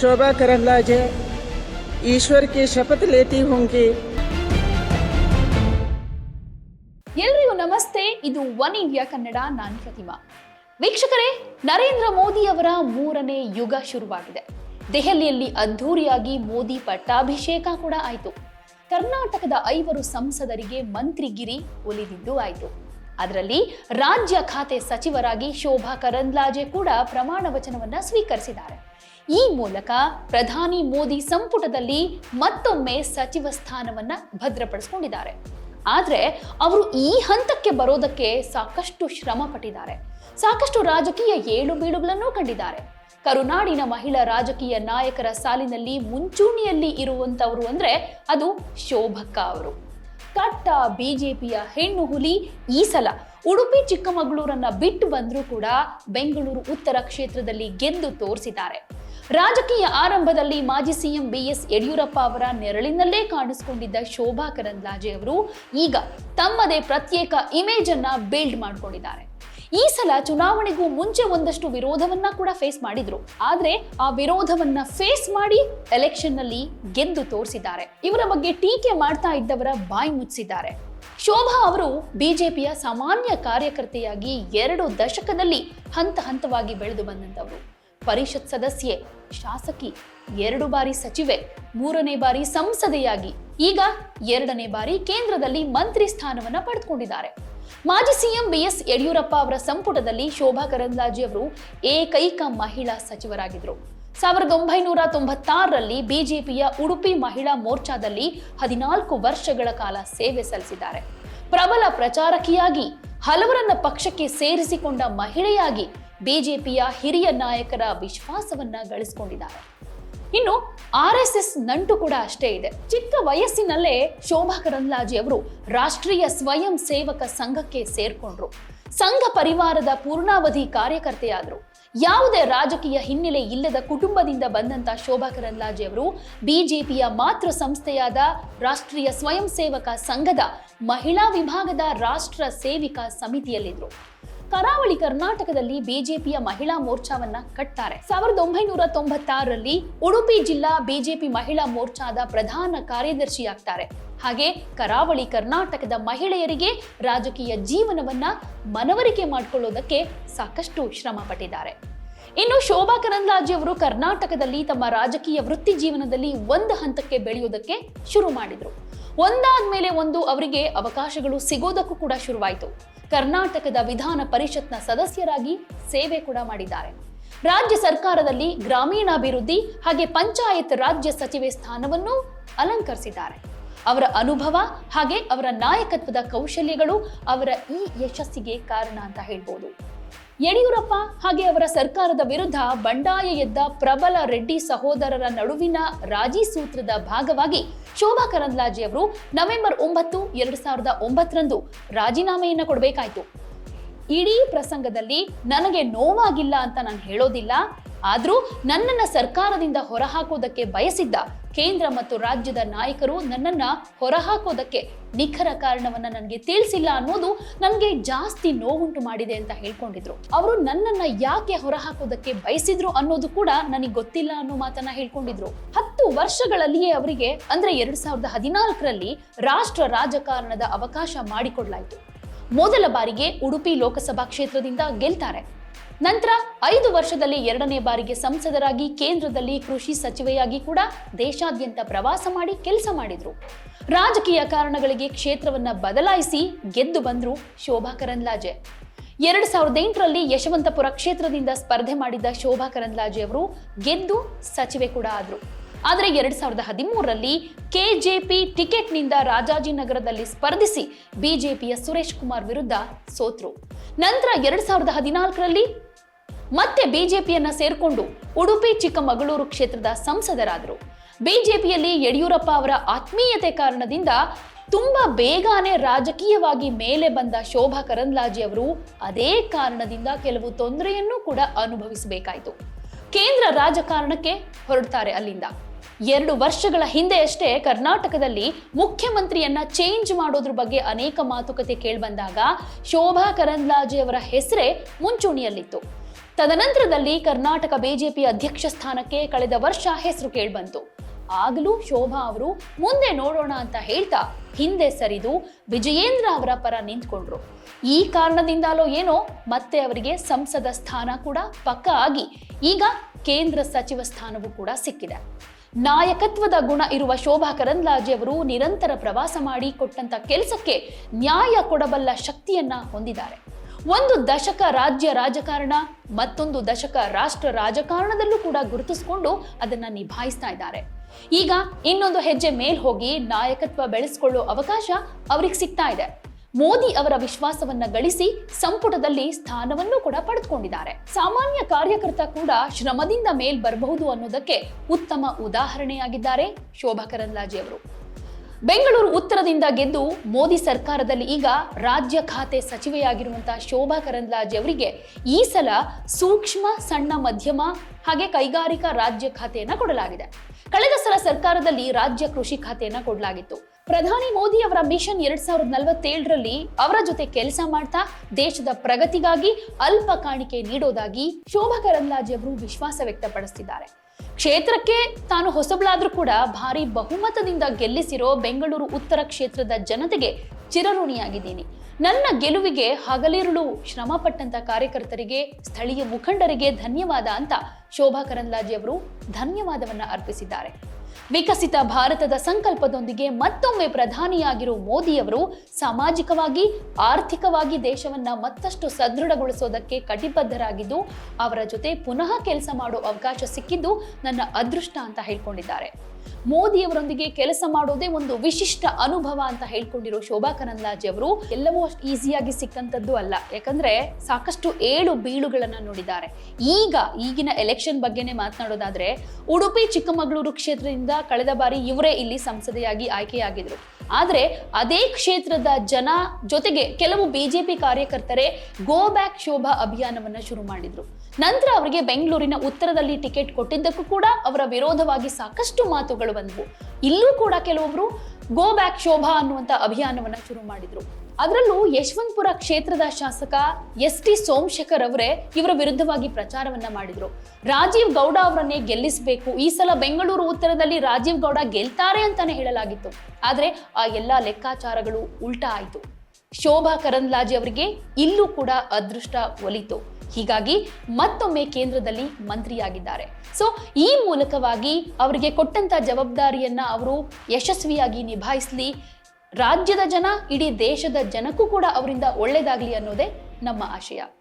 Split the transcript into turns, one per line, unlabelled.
शोभा करंदलाजे ईश्वर की शपथ लेती हूँ कि
ಎಲ್ರಿಗೂ ನಮಸ್ತೆ ಇದು ಒನ್ ಇಂಡಿಯಾ ಕನ್ನಡ ನಾನು ಪ್ರತಿಮಾ ವೀಕ್ಷಕರೇ ನರೇಂದ್ರ ಮೋದಿ ಅವರ ಮೂರನೇ ಯುಗ ಶುರುವಾಗಿದೆ ದೆಹಲಿಯಲ್ಲಿ ಅದ್ಧೂರಿಯಾಗಿ ಮೋದಿ ಪಟ್ಟಾಭಿಷೇಕ ಕೂಡ ಆಯಿತು ಕರ್ನಾಟಕದ ಐವರು ಸಂಸದರಿಗೆ ಮಂತ್ರಿಗಿರಿ ಒಲಿದಿದ್ದು ಆಯಿತು ಅದರಲ್ಲಿ ರಾಜ್ಯ ಖಾತೆ ಸಚಿವರಾಗಿ ಶೋಭಾ ಕರಂದ್ಲಾಜೆ ಕೂಡ ಪ್ರಮಾಣ ವಚನವನ್ನ ಸ್ವೀಕರಿಸಿದ್ದಾರೆ ಈ ಮೂಲಕ ಪ್ರಧಾನಿ ಮೋದಿ ಸಂಪುಟದಲ್ಲಿ ಮತ್ತೊಮ್ಮೆ ಸಚಿವ ಸ್ಥಾನವನ್ನ ಭದ್ರಪಡಿಸಿಕೊಂಡಿದ್ದಾರೆ. ಆದರೆ ಅವರು ಈ ಹಂತಕ್ಕೆ ಬರೋದಕ್ಕೆ ಸಾಕಷ್ಟು ಶ್ರಮ ಪಟ್ಟಿದ್ದಾರೆ ಸಾಕಷ್ಟು ರಾಜಕೀಯ ಏಳು ಬೀಳುಗಳನ್ನು ಕಂಡಿದ್ದಾರೆ. ಕರುನಾಡಿನ ಮಹಿಳಾ ರಾಜಕೀಯ ನಾಯಕರ ಸಾಲಿನಲ್ಲಿ ಮುಂಚೂಣಿಯಲ್ಲಿ ಇರುವಂತವರು ಅಂದ್ರೆ ಅದು ಶೋಭಕ್ಕ ಅವರು. ಕಟ್ಟ ಬಿಜೆಪಿಯ ಹೆಣ್ಣು ಹುಲಿ ಈ ಸಲ ಉಡುಪಿ ಚಿಕ್ಕಮಗಳೂರನ್ನ ಬಿಟ್ಟು ಬಂದರೂ ಕೂಡ ಬೆಂಗಳೂರು ಉತ್ತರ ಕ್ಷೇತ್ರದಲ್ಲಿ ಗೆದ್ದು ತೋರಿಸಿದ್ದಾರೆ. ರಾಜಕೀಯ ಆರಂಭದಲ್ಲಿ ಮಾಜಿ ಸಿಎಂ ಬಿಎಸ್ ಯಡಿಯೂರಪ್ಪ ಅವರ ನೆರಳಿನಲ್ಲೇ ಕಾಣಿಸಿಕೊಂಡಿದ್ದ ಶೋಭಾ ಕರಂದ್ಲಾಜೆ ಅವರು ಈಗ ತಮ್ಮದೇ ಪ್ರತ್ಯೇಕ ಇಮೇಜ್ ಅನ್ನ ಬಿಲ್ಡ್ ಮಾಡಿಕೊಂಡಿದ್ದಾರೆ. ಈ ಸಲ ಚುನಾವಣೆಗೂ ಮುಂಚೆ ಒಂದಷ್ಟು ವಿರೋಧವನ್ನ ಕೂಡ ಫೇಸ್ ಮಾಡಿದ್ರು. ಆದ್ರೆ ಆ ವಿರೋಧವನ್ನ ಫೇಸ್ ಮಾಡಿ ಎಲೆಕ್ಷನ್ನಲ್ಲಿ ಗೆದ್ದು ತೋರಿಸಿದ್ದಾರೆ. ಇವರ ಬಗ್ಗೆ ಟೀಕೆ ಮಾಡ್ತಾ ಇದ್ದವರ ಬಾಯಿ ಮುಚ್ಚಿದ್ದಾರೆ. ಶೋಭಾ ಅವರು ಬಿಜೆಪಿಯ ಸಾಮಾನ್ಯ ಕಾರ್ಯಕರ್ತೆಯಾಗಿ ಎರಡು ದಶಕದಲ್ಲಿ ಹಂತ ಹಂತವಾಗಿ ಬೆಳೆದು ಬಂದಂತವರು ಪರಿಷತ್ ಸದಸ್ಯೆ, ಶಾಸಕಿ, ಎರಡು ಬಾರಿ ಸಚಿವೆ, ಮೂರನೇ ಬಾರಿ ಸಂಸದೆಯಾಗಿ, ಈಗ ಎರಡನೇ ಬಾರಿ ಕೇಂದ್ರದಲ್ಲಿ ಮಂತ್ರಿ ಸ್ಥಾನವನ್ನ ಪಡೆದುಕೊಂಡಿದ್ದಾರೆ. ಮಾಜಿ ಸಿಎಂ ಬಿಎಸ್ ಯಡಿಯೂರಪ್ಪ ಅವರ ಸಂಪುಟದಲ್ಲಿ ಶೋಭಾ ಕರಂದ್ಲಾಜೆ ಅವರು ಏಕೈಕ ಮಹಿಳಾ ಸಚಿವರಾಗಿದ್ದರು. ಸಾವಿರದ ಒಂಬೈನೂರ ತೊಂಬತ್ತಾರರಲ್ಲಿ ಬಿಜೆಪಿಯ ಉಡುಪಿ ಮಹಿಳಾ ಮೋರ್ಚಾದಲ್ಲಿ ಹದಿನಾಲ್ಕು ವರ್ಷಗಳ ಕಾಲ ಸೇವೆ ಸಲ್ಲಿಸಿದ್ದಾರೆ. ಪ್ರಬಲ ಪ್ರಚಾರಕಿಯಾಗಿ, ಹಲವರನ್ನ ಪಕ್ಷಕ್ಕೆ ಸೇರಿಸಿಕೊಂಡ ಮಹಿಳೆಯಾಗಿ ಬಿಜೆಪಿಯ ಹಿರಿಯ ನಾಯಕರ ವಿಶ್ವಾಸವನ್ನ ಗಳಿಸಿಕೊಂಡಿದ್ದಾರೆ. ಇನ್ನು ಆರ್ ಎಸ್ ಎಸ್ ನಂಟು ಕೂಡ ಅಷ್ಟೇ ಇದೆ. ಚಿಕ್ಕ ವಯಸ್ಸಿನಲ್ಲೇ ಶೋಭಾ ಕರಂದ್ಲಾಜೆ ಅವರು ರಾಷ್ಟ್ರೀಯ ಸ್ವಯಂ ಸೇವಕ ಸಂಘಕ್ಕೆ ಸೇರ್ಕೊಂಡ್ರು. ಸಂಘ ಪರಿವಾರದ ಪೂರ್ಣಾವಧಿ ಕಾರ್ಯಕರ್ತೆಯಾದರು. ಯಾವುದೇ ರಾಜಕೀಯ ಹಿನ್ನೆಲೆ ಇಲ್ಲದ ಕುಟುಂಬದಿಂದ ಬಂದಂತ ಶೋಭಾ ಕರಂದ್ಲಾಜೆ ಅವರು ಬಿಜೆಪಿಯ ಮಾತೃ ಸಂಸ್ಥೆಯಾದ ರಾಷ್ಟ್ರೀಯ ಸ್ವಯಂ ಸೇವಕ ಸಂಘದ ಮಹಿಳಾ ವಿಭಾಗದ ರಾಷ್ಟ್ರ ಸೇವಿಕಾ ಸಮಿತಿಯಲ್ಲಿದ್ರು. ಕರಾವಳಿ ಕರ್ನಾಟಕದಲ್ಲಿ ಬಿಜೆಪಿಯ ಮಹಿಳಾ ಮೋರ್ಚಾವನ್ನ ಕಟ್ತಾರೆ. ಸಾವಿರದ ಒಂಬೈನೂರ ತೊಂಬತ್ತಾರರಲ್ಲಿ ಉಡುಪಿ ಜಿಲ್ಲಾ ಬಿಜೆಪಿ ಮಹಿಳಾ ಮೋರ್ಚಾದ ಪ್ರಧಾನ ಕಾರ್ಯದರ್ಶಿಯಾಗ್ತಾರೆ. ಹಾಗೆ ಕರಾವಳಿ ಕರ್ನಾಟಕದ ಮಹಿಳೆಯರಿಗೆ ರಾಜಕೀಯ ಜೀವನವನ್ನ ಮನವರಿಕೆ ಮಾಡಿಕೊಳ್ಳೋದಕ್ಕೆ ಸಾಕಷ್ಟು ಶ್ರಮ ಪಟ್ಟಿದ್ದಾರೆ ಇನ್ನು ಶೋಭಾ ಕರಂದ್ಲಾಜೆ ಅವರು ಕರ್ನಾಟಕದಲ್ಲಿ ತಮ್ಮ ರಾಜಕೀಯ ವೃತ್ತಿ ಜೀವನದಲ್ಲಿ ಒಂದು ಹಂತಕ್ಕೆ ಬೆಳೆಯೋದಕ್ಕೆ ಶುರು ಮಾಡಿದ್ರು. ಒಂದಾದ್ಮೇಲೆ ಒಂದು ಅವರಿಗೆ ಅವಕಾಶಗಳು ಸಿಗೋದಕ್ಕೂ ಕೂಡ ಶುರುವಾಯಿತು. ಕರ್ನಾಟಕದ ವಿಧಾನ ಪರಿಷತ್ನ ಸದಸ್ಯರಾಗಿ ಸೇವೆ ಕೂಡ ಮಾಡಿದ್ದಾರೆ. ರಾಜ್ಯ ಸರ್ಕಾರದಲ್ಲಿ ಗ್ರಾಮೀಣಾಭಿವೃದ್ಧಿ ಹಾಗೆ ಪಂಚಾಯತ್ ರಾಜ್ಯ ಸಚಿವೆ ಸ್ಥಾನವನ್ನು ಅಲಂಕರಿಸಿದ್ದಾರೆ. ಅವರ ಅನುಭವ ಹಾಗೆ ಅವರ ನಾಯಕತ್ವದ ಕೌಶಲ್ಯಗಳು ಅವರ ಈ ಯಶಸ್ಸಿಗೆ ಕಾರಣ ಅಂತ ಹೇಳ್ಬೋದು. ಯಡಿಯೂರಪ್ಪ ಹಾಗೆ ಅವರ ಸರ್ಕಾರದ ವಿರುದ್ಧ ಬಂಡಾಯ ಎದ್ದ ಪ್ರಬಲ ರೆಡ್ಡಿ ಸಹೋದರರ ನಡುವಿನ ರಾಜಿ ಸೂತ್ರದ ಭಾಗವಾಗಿ ಶೋಭಾ ಕರಂದ್ಲಾಜೆ ಅವರು ನವೆಂಬರ್ ಒಂಬತ್ತು, ಎರಡು ಸಾವಿರದ ಒಂಬತ್ತರಂದು ರಾಜೀನಾಮೆಯನ್ನು ಕೊಡಬೇಕಾಯ್ತು. ಇಡೀ ಪ್ರಸಂಗದಲ್ಲಿ ನನಗೆ ನೋವಾಗಿಲ್ಲ ಅಂತ ನಾನು ಹೇಳೋದಿಲ್ಲ. ಆದ್ರೂ ನನ್ನನ್ನು ಸರ್ಕಾರದಿಂದ ಹೊರಹಾಕೋದಕ್ಕೆ ಬಯಸಿದ್ದ ಕೇಂದ್ರ ಮತ್ತು ರಾಜ್ಯದ ನಾಯಕರು ನನ್ನನ್ನು ಹೊರಹಾಕೋದಕ್ಕೆ ನಿಖರ ಕಾರಣವನ್ನ ನನಗೆ ತಿಳಿಸಿಲ್ಲ ಅನ್ನೋದು ನನಗೆ ಜಾಸ್ತಿ ನೋವುಂಟು ಮಾಡಿದೆ ಅಂತ ಹೇಳ್ಕೊಂಡಿದ್ರು. ಅವರು ನನ್ನನ್ನ ಯಾಕೆ ಹೊರಹಾಕೋದಕ್ಕೆ ಬಯಸಿದ್ರು ಅನ್ನೋದು ಕೂಡ ನನಗೆ ಗೊತ್ತಿಲ್ಲ ಅನ್ನೋ ಮಾತನ್ನ ಹೇಳ್ಕೊಂಡಿದ್ರು. ಹತ್ತು ವರ್ಷಗಳಲ್ಲಿಯೇ ಅವರಿಗೆ, ಅಂದ್ರೆ ಎರಡು ಸಾವಿರದ ಹದಿನಾಲ್ಕರಲ್ಲಿ ರಾಷ್ಟ್ರ ರಾಜಕಾರಣದ ಅವಕಾಶ ಮಾಡಿಕೊಡ್ಲಾಯಿತು. ಮೊದಲ ಬಾರಿಗೆ ಉಡುಪಿ ಲೋಕಸಭಾ ಕ್ಷೇತ್ರದಿಂದ ಗೆಲ್ತಾರೆ. ನಂತರ ಐದು ವರ್ಷದಲ್ಲಿ ಎರಡನೇ ಬಾರಿಗೆ ಸಂಸದರಾಗಿ ಕೇಂದ್ರದಲ್ಲಿ ಕೃಷಿ ಸಚಿವೆಯಾಗಿ ಕೂಡ ದೇಶಾದ್ಯಂತ ಪ್ರವಾಸ ಮಾಡಿ ಕೆಲಸ ಮಾಡಿದ್ರು. ರಾಜಕೀಯ ಕಾರಣಗಳಿಗೆ ಕ್ಷೇತ್ರವನ್ನ ಬದಲಾಯಿಸಿ ಗೆದ್ದು ಬಂದ್ರು ಶೋಭಾ ಕರಂದ್ಲಾಜೆ. ಎರಡ್ ಸಾವಿರದ ಎಂಟರಲ್ಲಿ ಯಶವಂತಪುರ ಕ್ಷೇತ್ರದಿಂದ ಸ್ಪರ್ಧೆ ಮಾಡಿದ್ದ ಶೋಭಾ ಕರಂದ್ಲಾಜೆ ಅವರು ಗೆದ್ದು ಸಚಿವೆ ಕೂಡ ಆದ್ರು. ಆದರೆ ಎರಡ್ ಸಾವಿರದ ಹದಿಮೂರರಲ್ಲಿ ಕೆಜೆಪಿ ಟಿಕೆಟ್ನಿಂದ ರಾಜಾಜಿನಗರದಲ್ಲಿ ಸ್ಪರ್ಧಿಸಿ ಬಿಜೆಪಿಯ ಸುರೇಶ್ ಕುಮಾರ್ ವಿರುದ್ಧ ಸೋತ್ರು. ನಂತರ ಎರಡ್ ಸಾವಿರದ ಹದಿನಾಲ್ಕರಲ್ಲಿ ಮತ್ತೆ ಬಿಜೆಪಿಯನ್ನ ಸೇರ್ಕೊಂಡು ಉಡುಪಿ ಚಿಕ್ಕಮಗಳೂರು ಕ್ಷೇತ್ರದ ಸಂಸದರಾದರು. ಬಿಜೆಪಿಯಲ್ಲಿ ಯಡಿಯೂರಪ್ಪ ಅವರ ಆತ್ಮೀಯತೆ ಕಾರಣದಿಂದ ತುಂಬಾ ಬೇಗನೆ ರಾಜಕೀಯವಾಗಿ ಮೇಲೆ ಬಂದ ಶೋಭಾ ಕರಂದ್ಲಾಜಿ ಅವರು ಅದೇ ಕಾರಣದಿಂದ ಕೆಲವು ತೊಂದರೆಯನ್ನು ಕೂಡ ಅನುಭವಿಸಬೇಕಾಯಿತು. ಕೇಂದ್ರ ರಾಜಕಾರಣಕ್ಕೆ ಹೊರಡ್ತಾರೆ ಅಲ್ಲಿಂದ. ಎರಡು ವರ್ಷಗಳ ಹಿಂದೆಯಷ್ಟೇ ಕರ್ನಾಟಕದಲ್ಲಿ ಮುಖ್ಯಮಂತ್ರಿಯನ್ನ ಚೇಂಜ್ ಮಾಡೋದ್ರ ಬಗ್ಗೆ ಅನೇಕ ಮಾತುಕತೆ ಕೇಳಿಬಂದಾಗ ಶೋಭಾ ಕರಂದ್ಲಾಜೆ ಅವರ ಹೆಸರೇ ಮುಂಚೂಣಿಯಲ್ಲಿತ್ತು. ತದನಂತರದಲ್ಲಿ ಕರ್ನಾಟಕ ಬಿಜೆಪಿ ಅಧ್ಯಕ್ಷ ಸ್ಥಾನಕ್ಕೆ ಕಳೆದ ವರ್ಷ ಹೆಸರು ಕೇಳಿಬಂತು. ಆಗಲೂ ಶೋಭಾ ಅವರು ಮುಂದೆ ನೋಡೋಣ ಅಂತ ಹೇಳ್ತಾ ಹಿಂದೆ ಸರಿದು ವಿಜಯೇಂದ್ರ ಅವರ ಪರ ನಿಂತ್ಕೊಂಡ್ರು. ಈ ಕಾರಣದಿಂದಲೋ ಏನೋ ಮತ್ತೆ ಅವರಿಗೆ ಸಂಸದ ಸ್ಥಾನ ಕೂಡ ಪಕ್ಕ ಆಗಿ ಈಗ ಕೇಂದ್ರ ಸಚಿವ ಸ್ಥಾನವೂ ಕೂಡ ಸಿಕ್ಕಿದೆ. ನಾಯಕತ್ವದ ಗುಣ ಇರುವ ಶೋಭಾ ಕರಂದ್ಲಾಜೆ ಅವರು ನಿರಂತರ ಪ್ರವಾಸ ಮಾಡಿ ಕೊಟ್ಟಂತ ಕೆಲಸಕ್ಕೆ ನ್ಯಾಯ ಕೊಡಬಲ್ಲ ಶಕ್ತಿಯನ್ನ ಹೊಂದಿದ್ದಾರೆ. ಒಂದು ದಶಕ ರಾಜ್ಯ ರಾಜಕಾರಣ, ಮತ್ತೊಂದು ದಶಕ ರಾಷ್ಟ್ರ ರಾಜಕಾರಣದಲ್ಲೂ ಕೂಡ ಗುರುತಿಸಿಕೊಂಡು ಅದನ್ನ ನಿಭಾಯಿಸ್ತಾ ಇದ್ದಾರೆ. ಈಗ ಇನ್ನೊಂದು ಹೆಜ್ಜೆ ಮೇಲ್ ಹೋಗಿ ನಾಯಕತ್ವ ಬೆಳೆಸ್ಕೊಳ್ಳೋ ಅವಕಾಶ ಅವ್ರಿಗೆ ಸಿಗ್ತಾ ಇದೆ. ಮೋದಿ ಅವರ ವಿಶ್ವಾಸವನ್ನ ಗಳಿಸಿ ಸಂಪುಟದಲ್ಲಿ ಸ್ಥಾನವನ್ನು ಕೂಡ ಪಡೆದುಕೊಂಡಿದ್ದಾರೆ. ಸಾಮಾನ್ಯ ಕಾರ್ಯಕರ್ತ ಕೂಡ ಶ್ರಮದಿಂದ ಮೇಲ್ ಬರಬಹುದು ಅನ್ನೋದಕ್ಕೆ ಉತ್ತಮ ಉದಾಹರಣೆಯಾಗಿದ್ದಾರೆ ಶೋಭಾ ಕರಂದ್ಲಾಜೆ ಅವರು. ಬೆಂಗಳೂರು ಉತ್ತರದಿಂದ ಗೆದ್ದು ಮೋದಿ ಸರ್ಕಾರದಲ್ಲಿ ಈಗ ರಾಜ್ಯ ಖಾತೆ ಸಚಿವೆಯಾಗಿರುವಂತಹ ಶೋಭಾ ಕರಂದ್ಲಾಜೆ ಅವರಿಗೆ ಈ ಸಲ ಸೂಕ್ಷ್ಮ, ಸಣ್ಣ, ಮಧ್ಯಮ ಹಾಗೆ ಕೈಗಾರಿಕಾ ರಾಜ್ಯ ಖಾತೆಯನ್ನ ಕೊಡಲಾಗಿದೆ. ಕಳೆದ ಸಲ ಸರ್ಕಾರದಲ್ಲಿ ರಾಜ್ಯ ಕೃಷಿ ಖಾತೆಯನ್ನ ಕೊಡಲಾಗಿತ್ತು. ಪ್ರಧಾನಿ ಮೋದಿ ಅವರ ಮಿಷನ್ ಎರಡ್ ಸಾವಿರದ ನಲವತ್ತೇಳರಲ್ಲಿ ಅವರ ಜೊತೆ ಕೆಲಸ ಮಾಡ್ತಾ ದೇಶದ ಪ್ರಗತಿಗಾಗಿ ಅಲ್ಪ ಕಾಣಿಕೆ ನೀಡೋದಾಗಿ ಶೋಭಾ ಕರಂದ್ಲಾಜೆ ಅವರು ವಿಶ್ವಾಸ ವ್ಯಕ್ತಪಡಿಸಿದ್ದಾರೆ ಕ್ಷೇತ್ರಕ್ಕೆ ತಾನು ಹೊಸಬಳಾದ್ರೂ ಕೂಡ ಭಾರಿ ಬಹುಮತದಿಂದ ಗೆಲ್ಲಿಸಿರೋ ಬೆಂಗಳೂರು ಉತ್ತರ ಕ್ಷೇತ್ರದ ಜನತೆಗೆ ಚಿರಋಣಿಯಾಗಿದ್ದೀನಿ. ನನ್ನ ಗೆಲುವಿಗೆ ಹಗಲಿರುಳು ಶ್ರಮ ಪಟ್ಟಂತ ಕಾರ್ಯಕರ್ತರಿಗೆ, ಸ್ಥಳೀಯ ಮುಖಂಡರಿಗೆ ಧನ್ಯವಾದ ಅಂತ ಶೋಭಾ ಕರಂದ್ಲಾಜೆ ಅವರು ಧನ್ಯವಾದವನ್ನ ಅರ್ಪಿಸಿದ್ದಾರೆ. ವಿಕಸಿತ ಭಾರತದ ಸಂಕಲ್ಪದೊಂದಿಗೆ ಮತ್ತೊಮ್ಮೆ ಪ್ರಧಾನಿಯಾಗಿರುವ ಮೋದಿಯವರು ಸಾಮಾಜಿಕವಾಗಿ, ಆರ್ಥಿಕವಾಗಿ ದೇಶವನ್ನ ಮತ್ತಷ್ಟು ಸದೃಢಗೊಳಿಸೋದಕ್ಕೆ ಕಟಿಬದ್ಧರಾಗಿದ್ದು, ಅವರ ಜೊತೆ ಪುನಃ ಕೆಲಸ ಮಾಡುವ ಅವಕಾಶ ಸಿಕ್ಕಿದ್ದು ನನ್ನ ಅದೃಷ್ಟ ಅಂತ ಹೇಳ್ಕೊಂಡಿದ್ದಾರೆ. ಮೋದಿಯವರೊಂದಿಗೆ ಕೆಲಸ ಮಾಡೋದೇ ಒಂದು ವಿಶಿಷ್ಟ ಅನುಭವ ಅಂತ ಹೇಳ್ಕೊಂಡಿರೋ ಶೋಭಾ ಕರಂದ್ಲಾಜೆ ಅವರು ಎಲ್ಲವೂ ಅಷ್ಟು ಈಸಿಯಾಗಿ ಸಿಕ್ಕಂಥದ್ದು ಅಲ್ಲ. ಯಾಕಂದ್ರೆ ಸಾಕಷ್ಟು ಏಳು ಬೀಳುಗಳನ್ನ ನೋಡಿದ್ದಾರೆ. ಈಗ ಈಗಿನ ಎಲೆಕ್ಷನ್ ಬಗ್ಗೆನೇ ಮಾತನಾಡೋದಾದ್ರೆ ಉಡುಪಿ, ಚಿಕ್ಕಮಗಳೂರು ಕ್ಷೇತ್ರದಿಂದ ಕಳೆದ ಬಾರಿ ಇವರೇ ಇಲ್ಲಿ ಸಂಸದೆಯಾಗಿ ಆಯ್ಕೆಯಾಗಿದ್ರು. ಆದರೆ ಅದೇ ಕ್ಷೇತ್ರದ ಜನ ಜೊತೆಗೆ ಕೆಲವು ಬಿಜೆಪಿ ಕಾರ್ಯಕರ್ತರೇ ಗೋ ಬ್ಯಾಕ್ ಶೋಭಾ ಅಭಿಯಾನವನ್ನ ಶುರು ಮಾಡಿದ್ರು. ನಂತರ ಅವರಿಗೆ ಬೆಂಗಳೂರಿನ ಉತ್ತರದಲ್ಲಿ ಟಿಕೆಟ್ ಕೊಟ್ಟಿದ್ದಕ್ಕೂ ಕೂಡ ಅವರ ವಿರೋಧವಾಗಿ ಸಾಕಷ್ಟು ಮಾತುಗಳು ಬಂದವು. ಇಲ್ಲೂ ಕೂಡ ಕೆಲವೊಬ್ರು ಗೋ ಬ್ಯಾಕ್ ಶೋಭಾ ಅನ್ನುವಂತ ಅಭಿಯಾನವನ್ನ ಶುರು ಮಾಡಿದ್ರು. ಅದರಲ್ಲೂ ಯಶವಂತಪುರ ಕ್ಷೇತ್ರದ ಶಾಸಕ ಎಸ್ ಟಿ ಸೋಮಶೇಖರ್ ಅವರೇ ಇವರ ವಿರುದ್ಧವಾಗಿ ಪ್ರಚಾರವನ್ನ ಮಾಡಿದ್ರು. ರಾಜೀವ್ ಗೌಡ ಅವರನ್ನೇ ಗೆಲ್ಲಿಸಬೇಕು. ಈ ಸಲ ಬೆಂಗಳೂರು ಉತ್ತರದಲ್ಲಿ ರಾಜೀವ್ ಗೌಡ ಗೆಲ್ತಾರೆ ಅಂತಾನೆ ಹೇಳಲಾಗಿತ್ತು. ಆದ್ರೆ ಆ ಎಲ್ಲಾ ಲೆಕ್ಕಾಚಾರಗಳು ಉಲ್ಟಾ ಆಯಿತು. ಶೋಭಾ ಕರಂದ್ಲಾಜಿ ಅವರಿಗೆ ಇಲ್ಲೂ ಕೂಡ ಅದೃಷ್ಟ ಒಲಿತು. ಹೀಗಾಗಿ ಮತ್ತೊಮ್ಮೆ ಕೇಂದ್ರದಲ್ಲಿ ಮಂತ್ರಿಯಾಗಿದ್ದಾರೆ. ಸೊ ಈ ಮೂಲಕವಾಗಿ ಅವರಿಗೆ ಕೊಟ್ಟಂತ ಜವಾಬ್ದಾರಿಯನ್ನ ಅವರು ಯಶಸ್ವಿಯಾಗಿ ನಿಭಾಯಿಸಲಿ. ರಾಜ್ಯದ ಜನ, ಇಡೀ ದೇಶದ ಜನಕ್ಕೂ ಕೂಡ ಅವರಿಂದ ಒಳ್ಳೇದಾಗ್ಲಿ ಅನ್ನೋದೇ ನಮ್ಮ ಆಶಯ.